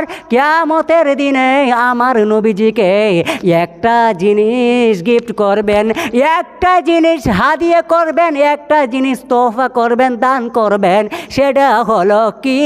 আর কেয়ামতের দিনে আমার নবীজিকে একটা জিনিস গিফট করবেন, একটা জিনিস হাদিয়ে করবেন, একটা জিনিস তোহফা করবেন, দান করবেন, সেটা হলো কি?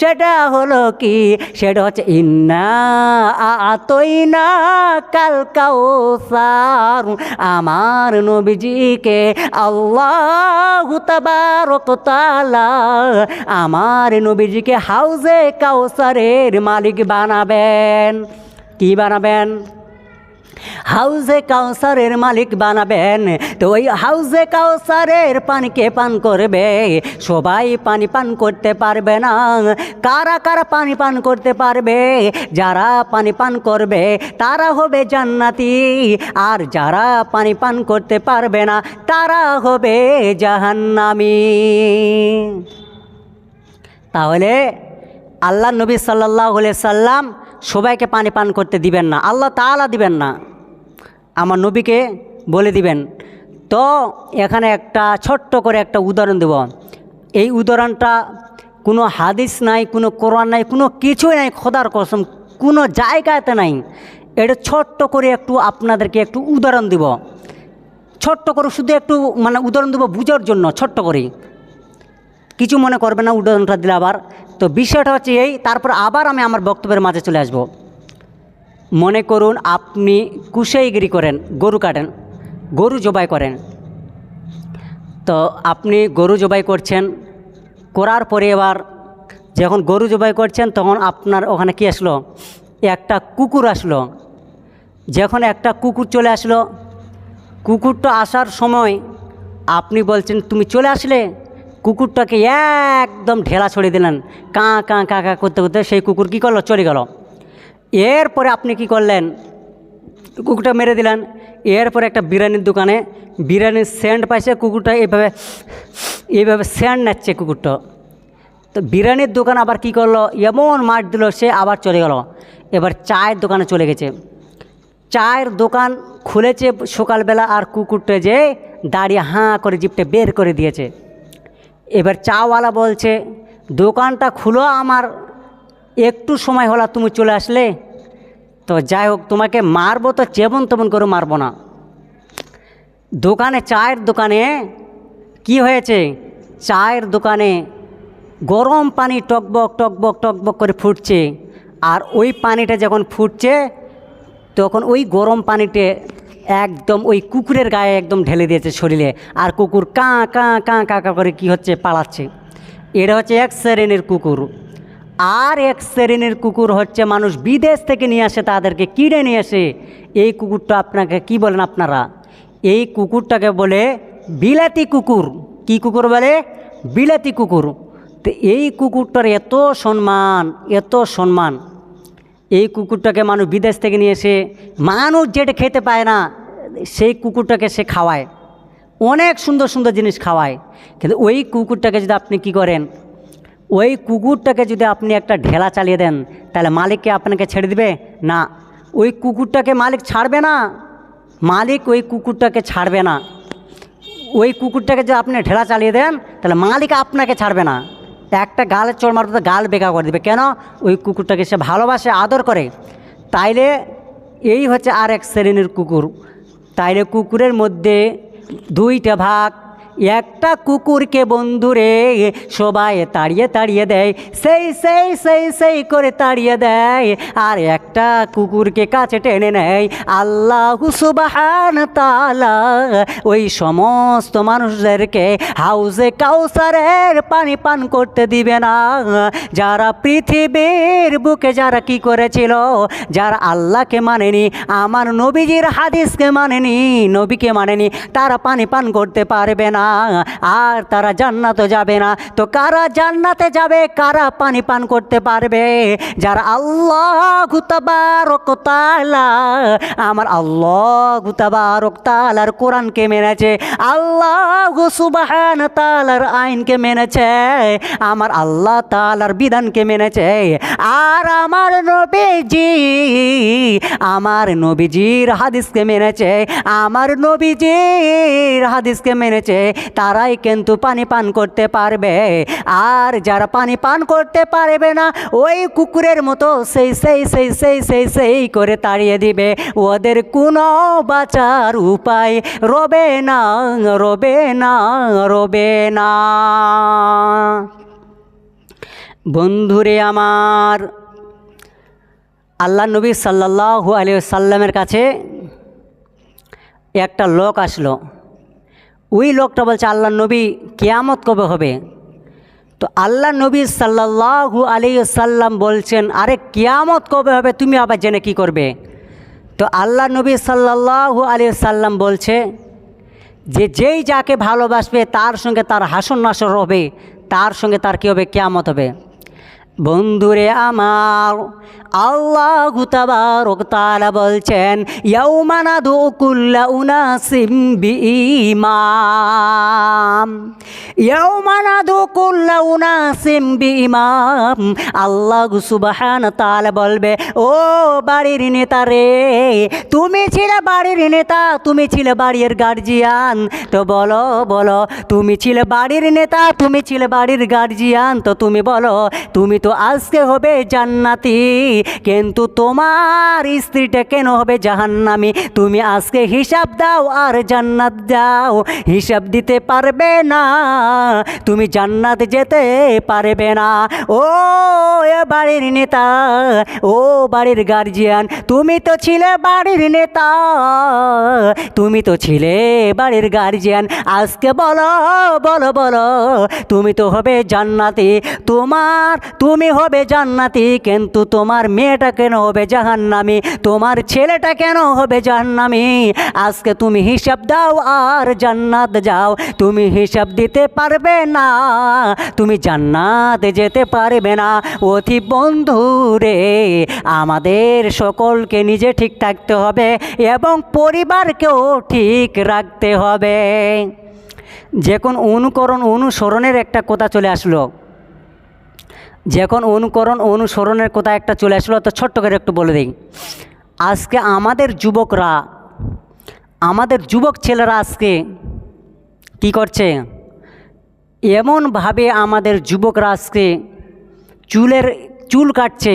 সেটা হলো কি? সেটা হচ্ছে, ইন্না আতই না কাল কাউসার। আমার নবীজিকে আল্লাহ তাবারক তাআলা, আমার নবীজিকে হাউজে কাউসারের মালিক বানাবেন। কি বানাবেন? হাউজে কাউসারের মালিক বানাবেন। তো ওই হাউজে কাউসারের পানিকে পান করবে? সবাই পানি পান করতে পারবে না। কারা কারা পানি পান করতে পারবে? যারা পানি পান করবে, তারা হবে জান্নাতি। আর যারা পানি পান করতে পারবে না, তারা হবে জাহান্নামী। তাহলে আল্লাহ নবী সাল্লাহ সাল্লাম সবাইকে পানি পান করতে দিবেন না। আল্লাহ তাআলা দিবেন না। আমার নবীকে বলে দিবেন, তো এখানে একটা ছোট্ট করে একটা উদাহরণ দেব। এই উদাহরণটা কোনো হাদিস নাই, কোনো কোরআন নাই, কোনো কিছুই নাই, খোদার কসম, কোনো জায়গাতে নাই। এটা ছোট্ট করে একটু আপনাদেরকে একটু উদাহরণ দিব। ছোট্ট করে শুধু একটু মানে উদাহরণ দেবো বুঝার জন্য, ছোট্ট করে কিছু মনে করবে না উদাহরণটা দিলে আবার। তো বিষয়টা হচ্ছে এই, তারপর আবার আমি আমার বক্তব্যের মাঝে চলে আসব। মনে করুন আপনি কুশাইগিরি করেন, গরু কাটেন, গরু জবাই করেন। তো আপনি গরু জবাই করছেন, করার পরে এবার যখন গরু জবাই করছেন, তখন আপনার ওখানে কি আসলো? একটা কুকুর আসলো। যখন একটা কুকুর চলে আসলো, কুকুরটা আসার সময় আপনি বলছেন, তুমি চলে আসলে? কুকুরটাকে একদম ঢেলা ছড়িয়ে দিলেন। কাঁ কাঁ কাঁ কাঁ করতে করতে সেই কুকুর কী করল? চলে গেল। এরপরে আপনি কি করলেন? কুকুরটা মেরে দিলেন। এরপরে একটা বিরিয়ানির দোকানে বিরিয়ানির সেন্ট পাইছে, কুকুরটা এইভাবে এইভাবে সেন্ট নাচ্ছে কুকুরটা। তো বিরিয়ানির দোকান আবার কি করল? এমন মার দিল, সে আবার চলে গেল। এবার চায়ের দোকানে চলে গেছে। চায়ের দোকান খুলেছে সকালবেলা আর কুকুরটা যে দাঁড়িয়ে হাঁ করে জিপটা বের করে দিয়েছে। এবার চাওয়ালা বলছে, দোকানটা খুলো আমার, একটু সময় হলো তুমি চলে আসলে। তো যাই হোক, তোমাকে মারবো তো যেমন তেমন করে মারবো না। দোকানে, চায়ের দোকানে কি হয়েছে? চায়ের দোকানে গরম পানি টকবক টকবক টকবক করে ফুটছে। আর ওই পানিটা যখন ফুটছে, তখন ওই গরম পানিতে একদম ওই কুকুরের গায়ে একদম ঢেলে দিয়েছে শরীরে। আর কুকুর কাঁ কাঁ কাঁ কাঁ কাঁ করে কি হচ্ছে, পালাচ্ছে। এটা হচ্ছে এক শ্রেণির কুকুর। আর এক শ্রেণির কুকুর হচ্ছে মানুষ বিদেশ থেকে নিয়ে আসে, তাদেরকে কিনে নিয়ে আসে। এই কুকুরটা আপনাকে কি বলেন আপনারা? এই কুকুরটাকে বলে বিলাতি কুকুর। কি কুকুর বলে? বিলাতি কুকুর। তো এই কুকুরটার এত সম্মান এত সম্মান। এই কুকুরটাকে মানুষ বিদেশ থেকে নিয়ে এসে মানুষ যেটা খেতে পায় না, সেই কুকুরটাকে সে খাওয়ায়। অনেক সুন্দর সুন্দর জিনিস খাওয়ায়। কিন্তু ওই কুকুরটাকে যদি আপনি কি করেন, ওই কুকুরটাকে যদি আপনি একটা ঢেলা চালিয়ে দেন, তাহলে মালিককে আপনাকে ছেড়ে দিবে? না। ওই কুকুরটাকে মালিক ছাড়বে না। মালিক ওই কুকুরটাকে ছাড়বে না। ওই কুকুরটাকে যদি আপনি ঢেলা চালিয়ে দেন, তাহলে মালিক আপনাকে ছাড়বে না। একটা গালের চোর মারতে গাল বেকা করে দেবে। কেন? ওই কুকুরটাকে সে ভালোবাসে, আদর করে। তাইলে এই হচ্ছে আর এক শ্রেণির কুকুর। তাইলে কুকুরের মধ্যে দুইটা ভাগ একটা কুকুরকে বন্ধুরে সবাই তাড়িয়ে তাড়িয়ে দেয়, সেই সেই সেই সেই করে তাড়িয়ে দেয়, আর একটা কুকুরকে কাছে টেনে নেয়, আল্লাহ সুবাহান তালা ওই সমস্ত মানুষদেরকে হাউজে কাউসারের পানি পান করতে দিবে না, যারা পৃথিবীর বুকে যারা কি করেছিল, যারা আল্লাহকে মানেনি, আমার নবীজির হাদিসকে মানেনি, নবীকে মানেনি, তারা পানি পান করতে পারবে না। আর তারা জান্নাতে যাবে না। তো কারা জান্নাতে যাবে? কারা পানি পান করতে পারবে? যারা আল্লাহ তালা আমার আল্লাহ গুতাবারক তালার কোরআনকে মেনেছে, আল্লাহ সুবাহান তালার আইনকে মেনেছে, আমার আল্লাহ তালার বিধানকে মেনেছে। আর আমার নবীজি, আমার নবীজির হাদিসকে মেনেছে, আমার নবীজির হাদিসকে মেনেছে। তারাই কিন্তু পানি পান করতে পারবে। আর যারা পানি পান করতে পারবে না, ওই কুকুরের মতো সেই সেই সেই সেই সেই সেই করে তাড়িয়ে দিবে। ওদের কোনো বাঁচার উপায় রবে না রবে না রবে না। বন্ধুরে আমার, আল্লাহ নবী সাল্লাল্লাহু আলিয়া সাল্লামের কাছে একটা লোক আসলো। ওই লোকটা বলছে আল্লাহ নবী কেয়ামত কবে হবে? তো আল্লাহ নবী সাল্লাল্লাহু আলী সাল্লাম বলছেন, আরে কেয়ামত কবে হবে, তুমি আবার জেনে কি করবে? তো আল্লাহ নবী সাল্লাল্লাহু আলী সাল্লাম বলছে, যে যেই যাকে ভালোবাসবে, তার সঙ্গে তার হাসন নাসর হবে, তার সঙ্গে তার কী হবে? কেয়ামত হবে। বন্ধুরে আমার, আল্লাহ তাআলা বলছেন ইয়াউমানা দুকুল্লা উনাসিম বিইমাম ইয়াউমানা দুকুল্লা উনাসিম বিইমাম আল্লাহ সুবহান তাআলা বলবে, ও বাড়ির নেতা রে, তুমি ছিলে বাড়ির নেতা, তুমি ছিলে বাড়ির গার্জিয়ান তো বলো বলো, তুমি ছিলে বাড়ির নেতা, তুমি ছিলে বাড়ির গার্জিয়ান তো তুমি বলো, তুমি তো আজকে হবে জান্নাতি। কিন্তু তোমার স্ত্রীটা কেন হবে জাহান্নামি? তুমি আজকে হিসাব দাও আর জান্নাত দাও। হিসাব দিতে পারবে না। তুমি জান্নাত যেতে পারবে না। ও বাড়ির নেতা, ও বাড়ির গার্জিয়ান তুমি তো ছিলে বাড়ির নেতা, তুমি তো ছিলে বাড়ির গার্জিয়ান আজকে বলো বলো বলো, তুমি তো হবে জান্নাতি। তোমার, তুমি হবে জান্নাতি, কিন্তু তোমার মেয়েটা কেন হবে জাহান্নামি? তোমার ছেলেটা কেন হবে জাহান্নামি? আজকে তুমি হিসাব দাও আর জান্নাত যাও। তুমি হিসাব দিতে পারবে না, তুমি জান্নাতে যেতে পারবে না। অতি বন্ধু রে? আমাদের সকলকে নিজে ঠিক থাকতে হবে এবং পরিবারকেও ঠিক রাখতে হবে। যখন অনুকরণ অনুসরণের একটা কথা চলে আসলো, যখন অনুকরণ অনুসরণের কথা একটা চলে আসলো, তো ছোট্ট করে একটু বলে দিই। আজকে আমাদের যুবকরা, আমাদের যুবক ছেলেরা আজকে কি করছে? এমনভাবে আমাদের যুবকরা আজকে চুলের, চুল কাটছে,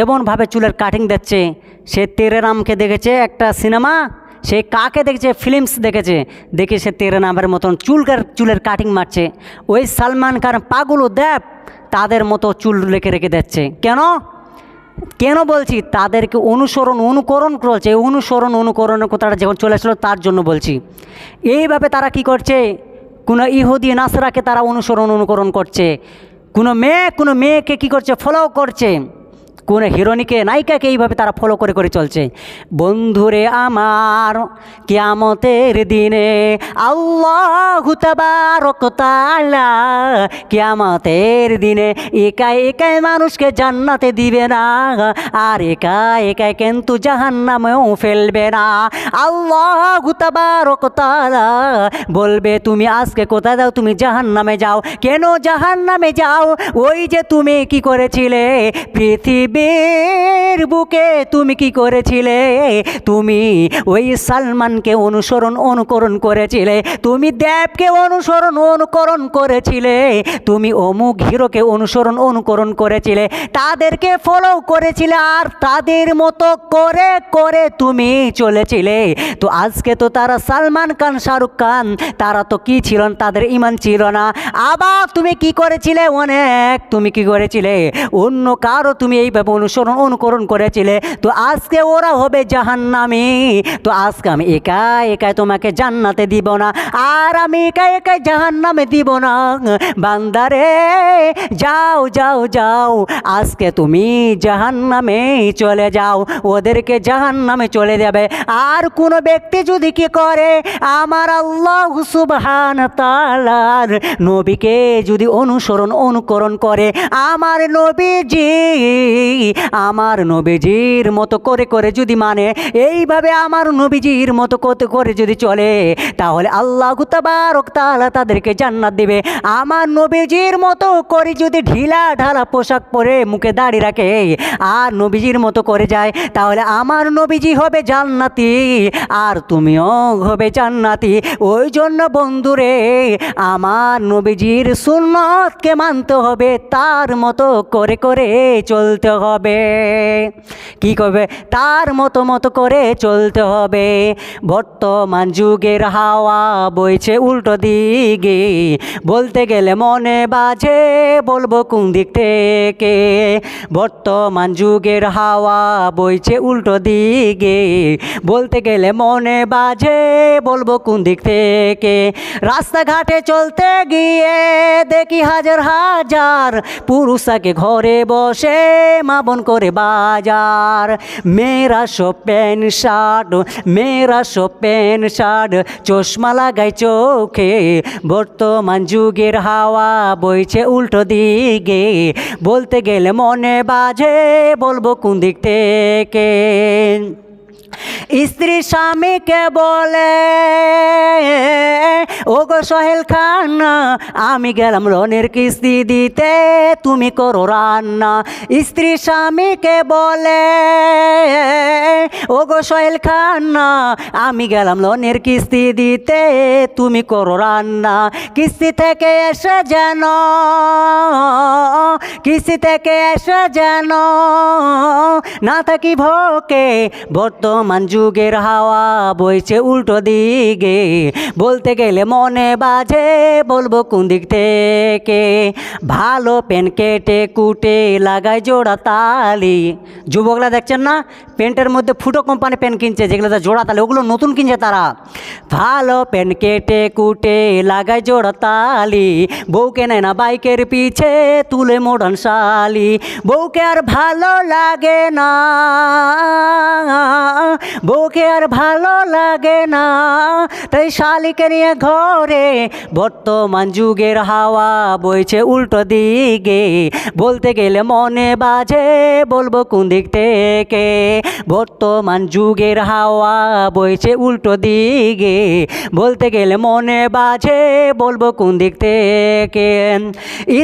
এমনভাবে চুলের কাটিং দিচ্ছে। সে তেরে রামকে দেখেছে একটা সিনেমা, সে কাকে দেখেছে? ফিল্মস দেখেছে। দেখে সে তেরে নামের মতন চুলকার, চুলের কাটিং মারছে। ওই সালমান খান পাগলু দেব, তাদের মতো চুল রেখে রেখে দিচ্ছে। কেন? কেন বলছি? তাদেরকে অনুসরণ, অনুকরণ করছে। এই অনুসরণ অনুকরণের কথাটা যখন চলে আসলো, তার জন্য বলছি। এইভাবে তারা কি করছে? কোনো ইহুদি, নাসরাকে তারা অনুসরণ, অনুকরণ করছে। কোনো মেয়ে কোনো মেয়েকে কি করছে? ফলো করছে। কোনো হিরোনিকে নায়িকাকে এইভাবে তারা ফলো করে করে চলছে। বন্ধুরে আমার, কেয়ামতের দিনে আল্লাহ তালা কিয়ামতের দিনে একাই একাই মানুষকে জান্নাতে দিবে না, আর একা একাই কিন্তু জাহান্নামেও ফেলবে না। আল্লাহ তালা বলবে, তুমি আজকে কোথায় যাও? তুমি জাহান্নামে যাও। কেন জাহান্নামে যাও? ওই যে তুমি কি করেছিলে? পৃথিবীর বুকে তুমি কি করেছিলে? তুমি ওই সালমানকে অনুসরণ, অনুকরণ করেছিলে। তুমি দেবকে অনুসরণ, অনুকরণ করেছিলে। তুমি অমুক হিরোকে অনুসরণ, অনুকরণ করেছিলে। তাদেরকে ফলো করেছিলে আর তাদের মতো করে করে তুমি চলেছিলে। তো আজকে তো তারা সালমান খান, শাহরুখ খান, তারা তো কি ছিল তাদের ইমান ছিল না। আবার তুমি কি করেছিলে? অনেক তুমি কি করেছিলে? অন্য কারও তুমি এইভাবে অনুসরণ অনুকরণ করেছিলে। তো আজকে ওরা হবে জাহান্নামি। তো আজকে আমি একা একাই তোমাকে জান্নাতে দিব না। আর আমি একা একাই জাহান্নামে দিব না। বান্দারে, যাও যাও যাও। আজকে তুমি জাহান্নামে চলে যাও। ওদেরকে জাহান্নামে চলে যাবে। আর কোনো ব্যক্তি যদি কি করে, আমার আল্লাহ সুবহান তালার নবীকে যদি অনুসরণ, অনুকরণ করে, আমার নবীজি আমার নবীজির মতো করে করে যদি মানে এইভাবে আমার নবীজির মতো করতে করে যদি চলে, তাহলে আল্লাহ তাবারক তাআলা তাদেরকে জান্নাত দেবে। আমার নবীজির মতো করে যদি ঢিলা ঢালা পোশাক পরে মুখে দাড়ি রাখে, আর নবীজির মতো করে যায়, তাহলে আমার নবীজি হবে জান্নাতি, আর তুমিও হবে জান্নাতি। ওই জন্য বন্ধুরে, আমার নবীজির সুন্নতকে মানতে হবে, তার মতো করে করে চলতে হবে কি করবে? তার মতো মতো করে চলতে হবে। বর্তমান যুগের হাওয়া বইছে উল্টো দিকে। বলতে গেলে মনে বাজে, বলব কোন দিক থেকে? বর্তমান যুগের হাওয়া বইছে উল্টো দিকে। বলতে গেলে মনে বাজে, বলব কোন দিক থেকে? রাস্তাঘাটে চলতে গিয়ে দেখি হাজার হাজার পুরুষাকে ঘরে বসে মাবন করে বাজার। মেয়েরা সব প্যান্ট শার্ট, মেয়েরা সব প্যান্ট শার্ট, চশমা লাগায় চোখে। বর্তমান যুগের হাওয়া বইছে উল্টো দিকে। বলতে গেলে মনে বাজে, বলব কোন দিক থেকে? স্ত্রী স্বামীকে বলে? ও গো সোহেল খান আমি গেলাম লোনের কিস্তি দিতে, তুমি করো রান্না। স্ত্রী স্বামীকে বলে? ও গো সোহেল খান আমি গেলাম লোনের কিস্তি দিতে, তুমি করো রান্না। কিস্তি থেকে এসে যেন, কিস্তি থেকে এসে যেন, না থাকি ভোকে, বর্তমান যুগের হাওয়া বইছে উল্টো দিকে। বলতে গেলে মনে বাজে, বলব কোন দিক থেকে? ভালো পেন কেটে কুটে লাগাই জোড়া তালি। যুবকরা দেখছেন না? পেন্টের মধ্যে ফুটো কোম্পানি পেন কিনছে, যেগুলো জোড়া তালি, ওগুলো নতুন কিনছে তারা। ভালো পেন কেটে কুটে লাগাই জোড়া তালি। বউকে নেয় না বাইকের পিছে, তুলে মোড়ন শালি। বউকে আর ভালো লাগে না। বউকে আর ভালো লাগে না। তাই শালিকে নিয়ে ঘরে বর্তমান যুগের হাওয়া বইছে উল্টো দিকে। বলতে গেলে মনে বাজে, বলব কোন দিক থেকে? বর্তমান যুগের হাওয়া বইছে উল্টো দিকে। বলতে গেলে মনে বাজে, বলব কোন দিক থেকে?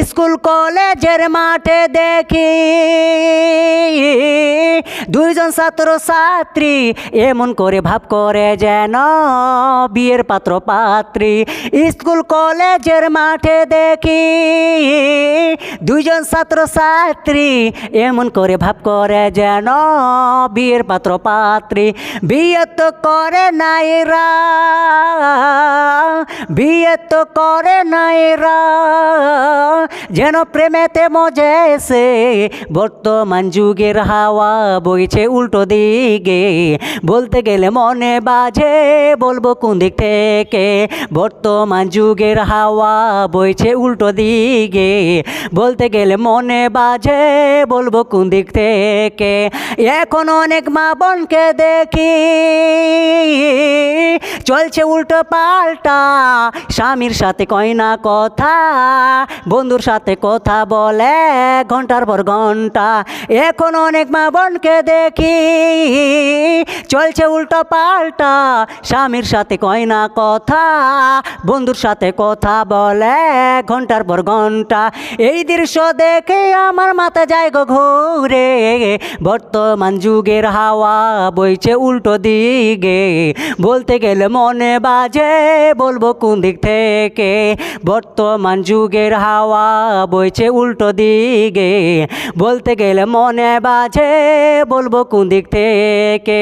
স্কুল, কলেজের মাঠে দেখি, দুইজন ছাত্র ছাত্রী এমন করে ভাব করে যেন বিয়ের পাত্র পাত্রী স্কুল কলেজের মাঠে দেখি দুইজন ছাত্র ছাত্রী এমন করে ভাব করে যেন বিয়ের পাত্র পাত্রী। বিয়ে তো করে নাইরা, বিয়ে তো করে নাইরা, যেন প্রেমেতে মজেছে বর্তমান যুগের হাওয়া বইছে উল্টো দিকে। বলতে গেলে মনে বাজে, বলব কোন দিক থেকে? বর্তমান যুগের হাওয়া বইছে উল্টো দিকে। বলতে গেলে মনে বাজে, বলব কোন দিক থেকে? এখন অনেক মা বোনকে দেখি, চলছে উল্টো পাল্টা। স্বামীর সাথে কয় না কথা, বন্ধুর সাথে কথা বলে ঘণ্টার পর ঘণ্টা। এখন অনেক মা বোনকে দেখি চলছে উল্টো পাল্টা। স্বামীর সাথে কয় না কথা, বন্ধুর সাথে কথা বলে ঘণ্টার পর ঘণ্টা। এই দৃশ্য দেখে আমার মাথা যায় গো ঘুরে। বর্তমান যুগের হাওয়া বইছে উল্টো দিকে। বলতে গেলে মনে বাজে, বলব কোন দিক থেকে? বর্তমান যুগের হাওয়া বইছে উল্টো দিকে। বলতে গেলে মনে বাজে, বলব কোন দিক থেকে?